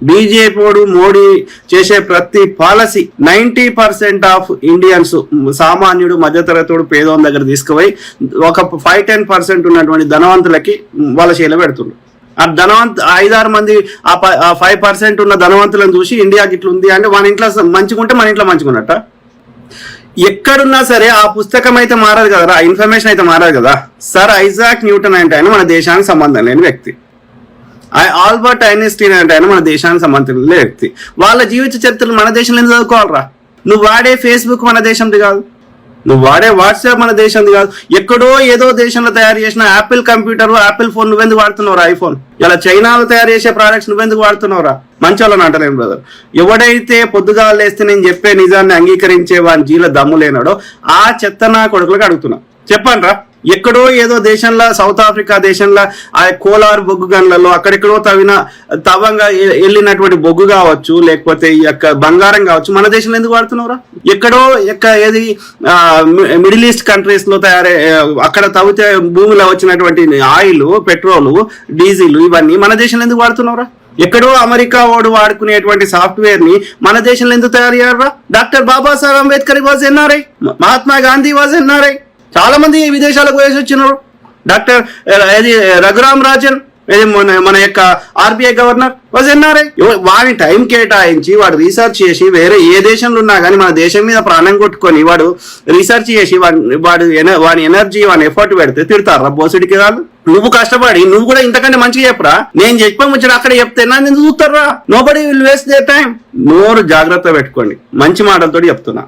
BJP Modi చేసే ప్రతి policy ninety percent of Indians సామాన్యుడు మధ్యతరగతుడు పేదోని దగ్గర తీసుకుపోయి ఒక ఫైవ్ టెన్ పర్సెంట్ ఉన్నటువంటి ధనవంతులకి వాళ్ళ చేతిలో పెడుతుండ్రు ఆ ధనవంత ఐదారు మంది ఆ ఫైవ్ పర్సెంట్ ఉన్న ధనవంతులను చూసి ఇండియాకి ఇట్లా ఉంది అంటే మన ఇంట్లో మంచిగుంటే మన ఇంట్లో మంచిగున్నట్ట? ఎక్కడున్నా సరే ఆ పుస్తకం అయితే మారదు కదా ఆ ఇన్ఫర్మేషన్ అయితే మారదు కదా? సార్ ఐజాక్ న్యూటన్ అంటే ఆయన మన దేశానికి సంబంధం లేని వ్యక్తి. ఆల్బర్ట్ ఐన్స్టీన్ అంటే ఆయన మన దేశానికి సంబంధించిన వ్యక్తి. వాళ్ళ జీవిత చరిత్రలు మన దేశంలో ఎందుకు చదువుకోవాలరా? నువ్వు వాడే ఫేస్బుక్ మన దేశంది కాదు. నువ్వు వాడే వాట్సాప్ మన దేశంది కాదు. ఎక్కడో ఏదో దేశంలో తయారు చేసిన యాపిల్ కంప్యూటర్ యాపిల్ ఫోన్ నువ్వెందుకు వాడుతున్నావురా ఐఫోన్ ఇలా చైనాలో తయారు చేసే ప్రోడక్ట్స్ నువ్వెందుకు వాడుతున్నావురా? మంచి వాళ్ళని అంటలేను బ్రదర్ ఎవడైతే పొద్దుగా లేస్తే నేను చెప్పే నిజాన్ని అంగీకరించే వాని జీల దమ్ము లేనాడో ఆ చెత్త నా కొడుకులకు అడుగుతున్నా. చెప్పండి రా ఎక్కడో ఏదో దేశంలో సౌత్ ఆఫ్రికా దేశంలో ఆ కోలార్ బొగ్గు గన్లలో అక్కడెక్కడో తవ్విన తవంగా వెళ్ళినటువంటి బొగ్గు కావచ్చు లేకపోతే ఈ యొక్క బంగారం కావచ్చు మన దేశంలో ఎందుకు వాడుతున్నారా ఎక్కడో ఎక్క ఏది మిడిల్ ఈస్ట్ కంట్రీస్లో తయారై అక్కడ తవ్వితే భూమిలో వచ్చినటువంటి ఆయిల్ పెట్రోల్ డీజిల్ ఇవన్నీ మన దేశంలో ఎందుకు వాడుతున్నారా ఎక్కడో అమెరికా వాడు వాడుకునేటువంటి సాఫ్ట్వేర్ని మన దేశంలో ఎందుకు తయారు చేయాలరా? Doctor Babasaheb Ambedkar was NRI Mahatma Gandhi was NRI చాలా మంది విదేశాలకు వేసి వచ్చినారు. డాక్టర్ ఇది రఘురామ్ రాజన్ మన మన యొక్క ఆర్బీఐ గవర్నర్ వాజ్ ఎన్ఆర్ఐ వాడి టైం కేటాయించి వాడు రీసెర్చ్ చేసి వేరే ఏ దేశంలో ఉన్నా కానీ మన దేశం మీద ప్రాణం కొట్టుకొని వాడు రీసెర్చ్ చేసి వాడి వాడు ఎన- వాడి ఎనర్జీ వాడి ఎఫర్ట్ పెడితే తిడతారా బోసుడికి రాళ్ళు? నువ్వు కష్టపడి నువ్వు కూడా ఇంతకంటే మంచిగా చెప్పరా? నేను చెప్పాము వచ్చాడు అక్కడ చెప్తే నన్ను చూస్తారా? Nobody will waste the time నోరు జాగ్రత్త పెట్టుకోండి. మంచి మాటలతో చెప్తున్నా.